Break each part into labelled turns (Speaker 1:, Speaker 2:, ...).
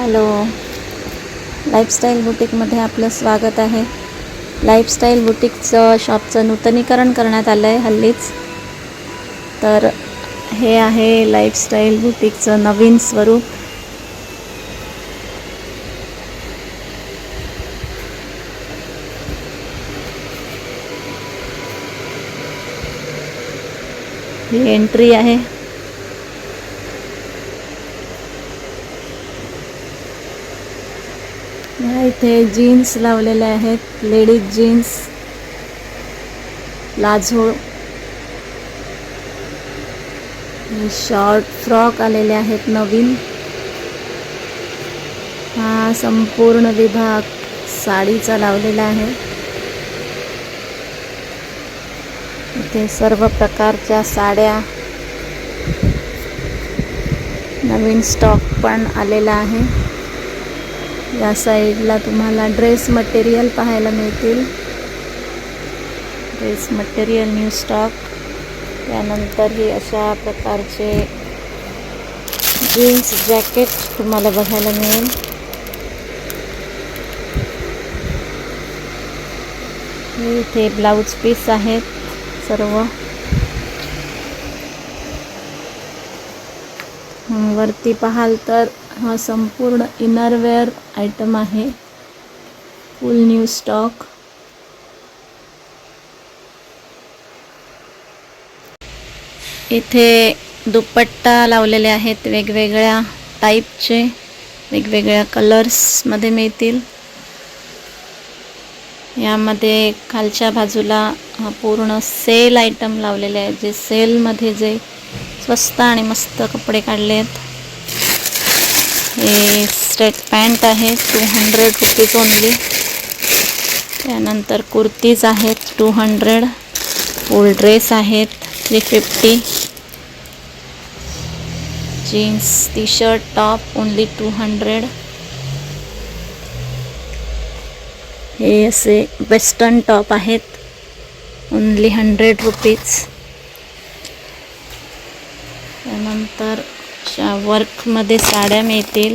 Speaker 1: Hello. Lifestyle बुटीकमध्ये आपलं स्वागत आहे. लाईफस्टाईल बुटीकचं शॉपचं नूतनीकरण करण्यात आलं आहे हल्लीच. तर हे आहे लाईफस्टाईल बुटीकचं नवीन स्वरूप. ही एंट्री आहे या इथे जीन्स लावलेले आहेत लेडीज जीन्स लाझोळ शॉर्ट फ्रॉक आलेले आहेत नवीन. हा संपूर्ण विभाग साडीचा लावलेला आहे. इथे सर्व प्रकारच्या साड्या नवीन स्टॉक पण आलेला आहे. या साईडला तुम्हाला ड्रेस मटेरियल पाहायला मिळतील. Dress material new stock. त्यानंतर ही अशा प्रकारचे जीन्स जॅकेट तुम्हाला बघायला मिळेल. हे इथे ब्लाऊज पीस आहेत सर्व. वरती पाहाल तर हा संपूर्ण इनरवेअर आयटम आहे. फुल न्यू स्टॉक इथे दुपट्टा लावलेले आहेत वेगवेगळ्या टाईपचे वेगवेगळ्या कलर्समध्ये मिळतील. यामध्ये खालच्या बाजूला पूर्ण सेल आयटम लावलेले आहेत जे सेलमध्ये जे स्वस्त आणि मस्त कपडे काढले आहेत हे स्ट्रेट पॅन्ट आहे टू हंड्रेड रुपीज ओनली त्यानंतर कुर्तीज आहेत टू हंड्रेड फुल ड्रेस आहेत three fifty jeans T shirt top only two hundred हे असे वेस्टर्न टॉप आहेत ओनली हंड्रेड रुपीज त्यानंतर अशा वर्कमध्ये साड्या मिळतील.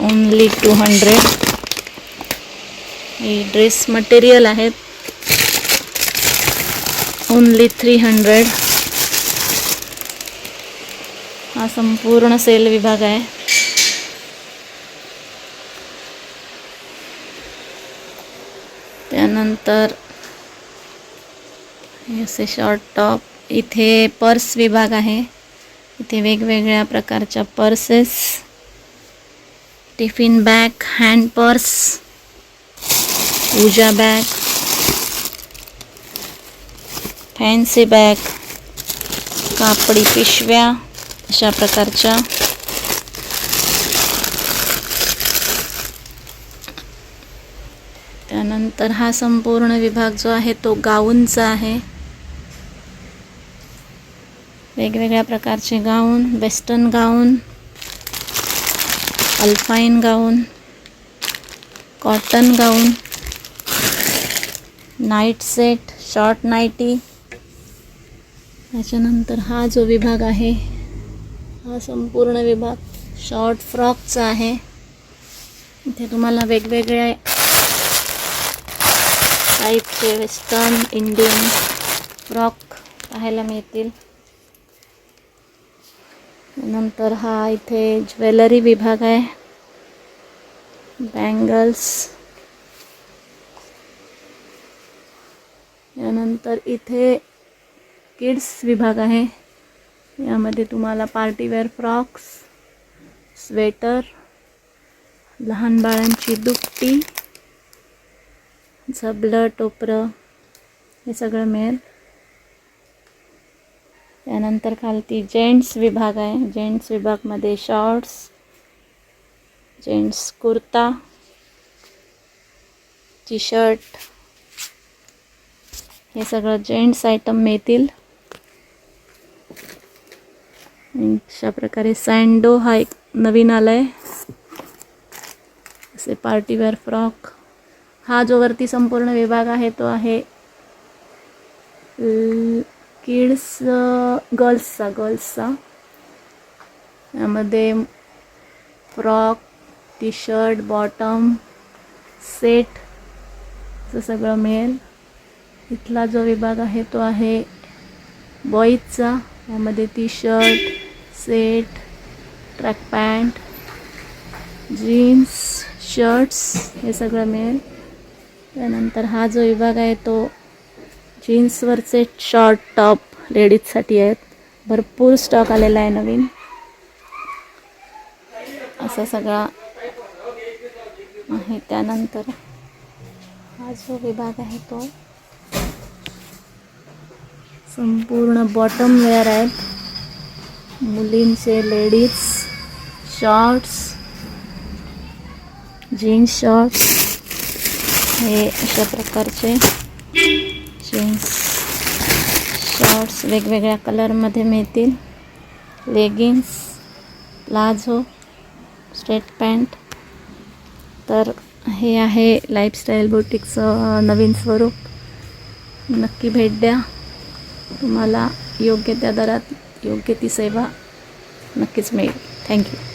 Speaker 1: ओनली टू हंड्रेड हे dress material only three hundred हा संपूर्ण सेल विभाग हे असे शॉर्ट टॉप इथे पर्स विभाग आहे. इथे वेगवेगळ्या प्रकारच्या purses tiffin bag hand purse puja bag fancy bag कापडी पिशव्या अशा प्रकारच्या. त्यानंतर हा संपूर्ण विभाग जो आहे तो गाऊनचा आहे. वेगवेगळ्या प्रकारचे gown western gown अल्फाईन gown cotton gown night set short nighty. त्याच्यानंतर हा जो विभाग आहे हा संपूर्ण विभाग शॉर्ट फ्रॉकचा आहे. इथे तुम्हाला वेगवेगळ्या टाईपचे वेस्टर्न इंडियन फ्रॉक पाहायला मिळतील. नंतर हा इथे ज्वेलरी विभाग आहे. बँगल्स यानंतर इथे किड्स विभाग आहे. यामध्ये तुम्हाला पार्टीवेअर फ्रॉक्स स्वेटर लहान बाळांची दुपटी झबलं टोपरं हे सगळं मिळेल. त्यानंतर खालती जेंट्स विभाग आहे. Gents विभागमध्ये shorts, gents kurta T shirt हे सगळं जेंट्स आयटम मिळतील. अशा प्रकारे सँडो हा एक नवीन आला आहे असे पार्टीवेअर फ्रॉक. हा जो वरती संपूर्ण विभाग आहे तो आहे किड्स गर्ल्सचा गर्ल्सचा. यामध्ये frock T shirt bottom set असं सगळं मिळेल. इथला जो विभाग आहे तो आहे बॉईजचा. यामध्ये T shirt set track pant jeans shirts हे सगळं मिळेल. त्यानंतर हा जो विभाग आहे तो जीन्सवरचे शॉर्ट टॉप लेडीजसाठी आहेत. भरपूर स्टॉक आलेला आहे नवीन. असा सगळा आहे त्यानंतर. हा जो विभाग आहे तो संपूर्ण बॉटम वेअर आहेत. मुलींचे लेडीज शॉर्ट्स जीन्स शॉर्ट्स हे अशा प्रकारचे जीन्स शॉर्ट्स वेगवेगळ्या कलरमध्ये मिळतील. लेगिन्स प्लाझो स्ट्रेट पॅन्ट तर हे आहे लाईफस्टाईल बुटिकचं नवीन स्वरूप. नक्की भेट द्या. तुम्हाला योग्य त्या दरात योग्य ती सेवा नक्कीच मिळेल. थँक्यू